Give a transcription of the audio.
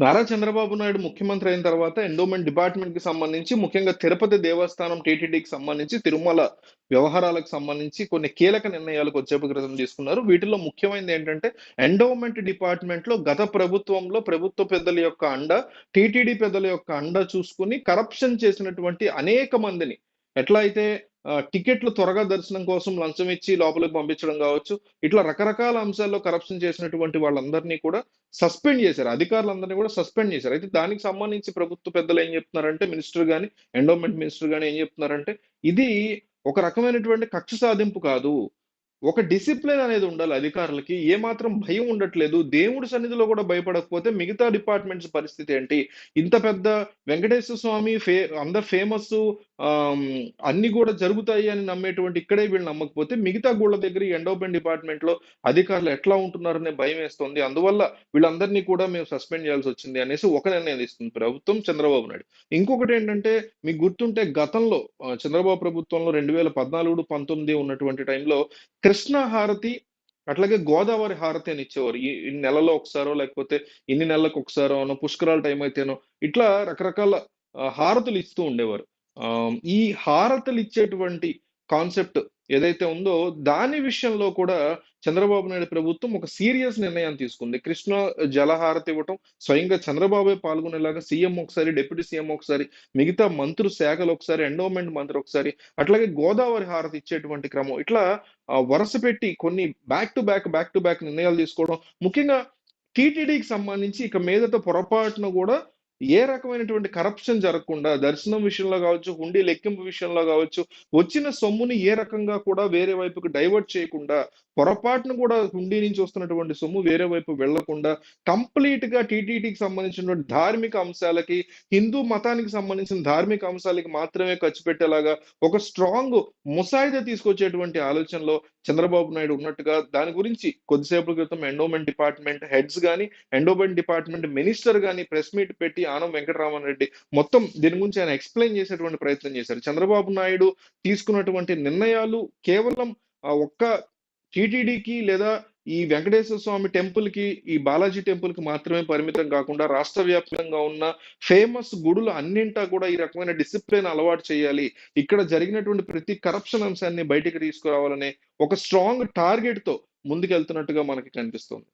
నారా చంద్రబాబు నాయుడు ముఖ్యమంత్రి అయిన తర్వాత ఎండోమెంట్ డిపార్ట్మెంట్కి సంబంధించి ముఖ్యంగా తిరుపతి దేవస్థానం టీటీడీకి సంబంధించి తిరుమల వ్యవహారాలకు సంబంధించి కొన్ని కీలక నిర్ణయాలకు వచ్చేపు క్రితం తీసుకున్నారు. వీటిలో ముఖ్యమైనది ఏంటంటే ఎండోమెంట్ డిపార్ట్మెంట్లో గత ప్రభుత్వంలో ప్రభుత్వ పెద్దల యొక్క అండ టీటీడీ పెద్దల యొక్క అండ చూసుకుని కరప్షన్ చేసినటువంటి అనేక మందిని ఎట్లా అయితే టికెట్లు త్వరగా దర్శనం కోసం లంచం ఇచ్చి లోపలికి పంపించడం కావచ్చు. ఇట్లా రకరకాల అంశాల్లో కరప్షన్ చేసినటువంటి వాళ్ళందరినీ కూడా సస్పెండ్ చేశారు. అధికారులందరినీ కూడా సస్పెండ్ చేశారు. అయితే దానికి సంబంధించి ప్రభుత్వ పెద్దలు ఏం చెప్తున్నారంటే మినిస్టర్ కానీ ఎండోమెంట్ మినిస్టర్ కానీ ఏం చెప్తున్నారంటే ఇది ఒక రకమైనటువంటి కక్ష సాధింపు కాదు. ఒక డిసిప్లిన్ అనేది ఉండాలి అధికారులకి. ఏ మాత్రం భయం ఉండట్లేదు. దేవుడి సన్నిధిలో కూడా భయపడకపోతే మిగతా డిపార్ట్మెంట్స్ పరిస్థితి ఏంటి? ఇంత పెద్ద వెంకటేశ్వర స్వామి ఫే అందరు ఫేమస్ అన్ని కూడా జరుగుతాయి అని నమ్మేటువంటి ఇక్కడే వీళ్ళు నమ్మకపోతే మిగతా గూళ్ళ దగ్గర ఎండోపెన్ డిపార్ట్మెంట్లో అధికారులు ఎట్లా ఉంటున్నారనే భయం వేస్తుంది. అందువల్ల వీళ్ళందరినీ కూడా మేము సస్పెండ్ చేయాల్సి వచ్చింది అనేసి ఒక నిర్ణయం తీసుకుంది ప్రభుత్వం చంద్రబాబు నాయుడు. ఇంకొకటి ఏంటంటే మీకు గుర్తుంటే గతంలో చంద్రబాబు ప్రభుత్వంలో రెండు వేల పద్నాలుగు పంతొమ్మిది ఉన్నటువంటి టైంలో కృష్ణ హారతి అట్లాగే గోదావరి హారతి అని ఇచ్చేవారు. ఈ నెలలో ఒకసారో లేకపోతే ఇన్ని నెలలకు ఒకసారో అనో పుష్కరాల టైం అయితేనో ఇట్లా రకరకాల హారతులు ఇస్తూ ఉండేవారు. ఈ హారతలు ఇచ్చేటువంటి కాన్సెప్ట్ ఏదైతే ఉందో దాని విషయంలో కూడా చంద్రబాబు నాయుడు ప్రభుత్వం ఒక సీరియస్ నిర్ణయం తీసుకుంది. కృష్ణ జలహారతి ఇవ్వటం స్వయంగా చంద్రబాబే పాల్గొనేలాగా సీఎం ఒకసారి డిప్యూటీ సీఎం ఒకసారి మిగతా మంత్రు శాఖలు ఒకసారి ఎండోమెంట్ మంత్రి ఒకసారి అట్లాగే గోదావరి హారతి ఇచ్చేటువంటి క్రమం. ఇట్లా వరుస పెట్టి కొన్ని back to back back to back నిర్ణయాలు తీసుకోవడం. ముఖ్యంగా టీటీడీకి సంబంధించి ఇక మీదట పొరపాటున కూడా ఏ రకమైనటువంటి కరప్షన్ జరగకుండా దర్శనం విషయంలో కావచ్చు హుండీ లెక్కింపు విషయంలో కావచ్చు వచ్చిన సొమ్ముని ఏ రకంగా కూడా వేరే వైపుకి డైవర్ట్ చేయకుండా పొరపాటును కూడా హుండీ నుంచి వస్తున్నటువంటి సొమ్ము వేరే వైపు వెళ్ళకుండా కంప్లీట్గా టీటీడీకి సంబంధించినటువంటి ధార్మిక అంశాలకి హిందూ మతానికి సంబంధించిన ధార్మిక అంశాలకి మాత్రమే ఖర్చు పెట్టేలాగా ఒక స్ట్రాంగ్ ముసాయిదా తీసుకొచ్చేటువంటి ఆలోచనలో చంద్రబాబు నాయుడు ఉన్నట్టుగా దాని గురించి కొద్దిసేపు క్రితం ఎండోమెంట్ డిపార్ట్మెంట్ హెడ్స్ కానీ ఎండోమెంట్ డిపార్ట్మెంట్ మినిస్టర్ కానీ ప్రెస్ మీట్ పెట్టి ఆనం వెంకటరామన్ రెడ్డి మొత్తం దీని గురించి ఆయన ఎక్స్ప్లెయిన్ చేసేటువంటి ప్రయత్నం చేశారు. చంద్రబాబు నాయుడు తీసుకున్నటువంటి నిర్ణయాలు కేవలం ఆ ఒక్క టీటీడీకి లేదా ఈ వెంకటేశ్వర స్వామి టెంపుల్కి ఈ బాలాజీ టెంపుల్కి మాత్రమే పరిమితం కాకుండా రాష్ట్ర వ్యాప్తంగా ఉన్న ఫేమస్ గుడులు అన్నింటా కూడా ఈ రకమైన డిసిప్లిన్ అలవాటు చేయాలి. ఇక్కడ జరిగినటువంటి ప్రతి కరప్షన్ అంశాన్ని బయటికి తీసుకురావాలనే ఒక స్ట్రాంగ్ టార్గెట్తో ముందుకెళ్తున్నట్టుగా మనకి కనిపిస్తుంది.